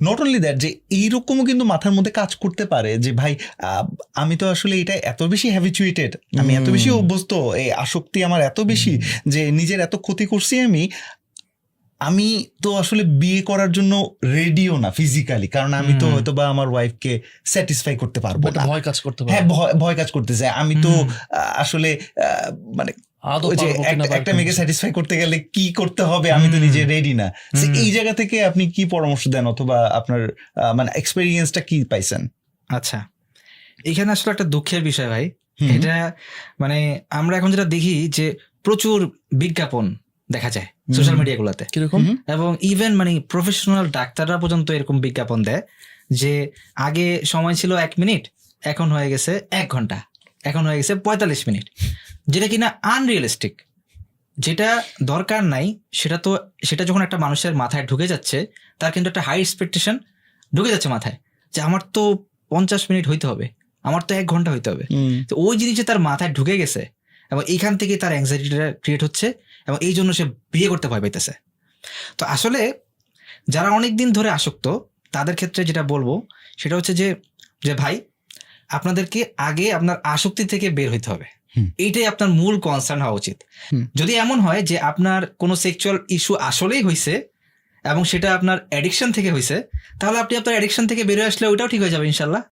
Not only that যে এইরকমও কিন্তু মাথার মধ্যে কাজ করতে পারে যে ভাই আমি তো আসলে এটা এত বেশি হ্যাবিচুয়েটেড আমি এত বেশি অভ্যস্ত এই আসক্তি আমার এত বেশি যে নিজের এত ক্ষতি করছি আমি আমি তো আসলে বিয়ে করার জন্য রেডিও না ফিজিক্যালি কারণ আমি তো হয়তো বা আমার ওয়াইফকে স্যাটিসফাই করতে পারব না। ভয় কাজ করতে হ্যাঁ ভয় কাজ করতে চাই আমি তো আসলে আহ, মানে একটা- মেয়েকে স্যাটিসফাই করতে গেলে কি করতে হবে আমি তো নিজে রেডি না। এই জায়গা থেকে আপনি কি পরামর্শ দেন অথবা আপনার মানে এক্সপেরিয়েন্সটা কি পাইছেন? আচ্ছা। এখানে আসলে একটা দুঃখের বিষয় ভাই। এটা মানে আমরা এখন যেটা দেখি যে প্রচুর বিজ্ঞাপন দেখা যায় সোশ্যাল। মিডিয়াগুলোতে কীরকম? এবং ইভেন মানে প্রফেশনাল ডাক্তাররা পর্যন্ত এরকম বিজ্ঞাপন দেয় যে আগে সময় ছিল এক মিনিট এখন হয়ে গেছে এক ঘণ্টা এখন হয়ে গেছে পঁয়তাল্লিশ মিনিট। যেটা কিনা আনরিয়েলিস্টিক যেটা দরকার নাই সেটা তো সেটা যখন একটা মানুষের মাথায় ঢুকে যাচ্ছে তার কিন্তু একটা হাই এক্সপেকটেশন ঢুকে যাচ্ছে মাথায় যে আমার তো পঞ্চাশ মিনিট হইতে হবে আমার তো এক ঘণ্টা হইতে হবে। তো ওই জিনিসটা তার মাথায় ঢুকে গেছে এবং এইখান থেকে তার অ্যাংজাইটিটা ক্রিয়েট হচ্ছে এবং এই জন্য সে বিয়ে করতে ভয় পাইতেছে। তো আসলে যারা অনেক দিন ধরে আসক্ত তাদের ক্ষেত্রে যেটা বলব সেটা হচ্ছে যে যে ভাই আপনাদেরকে আগে আপনার আসক্তি থেকে বের হইতে হবে। এইটাই আপনার মূল কনসার্ন হওয়া উচিত। যদি এমন হয় যে আপনার কোনো সেক্সুয়াল ইস্যু আসলেই হয়েছে এবং সেটা আপনার অ্যাডিকশন থেকে হয়েছে তাহলে আপনি আপনার অ্যাডিকশন থেকে বেরোয় আসলে ওইটাও ঠিক হয়ে যাবে ইনশাল্লাহ।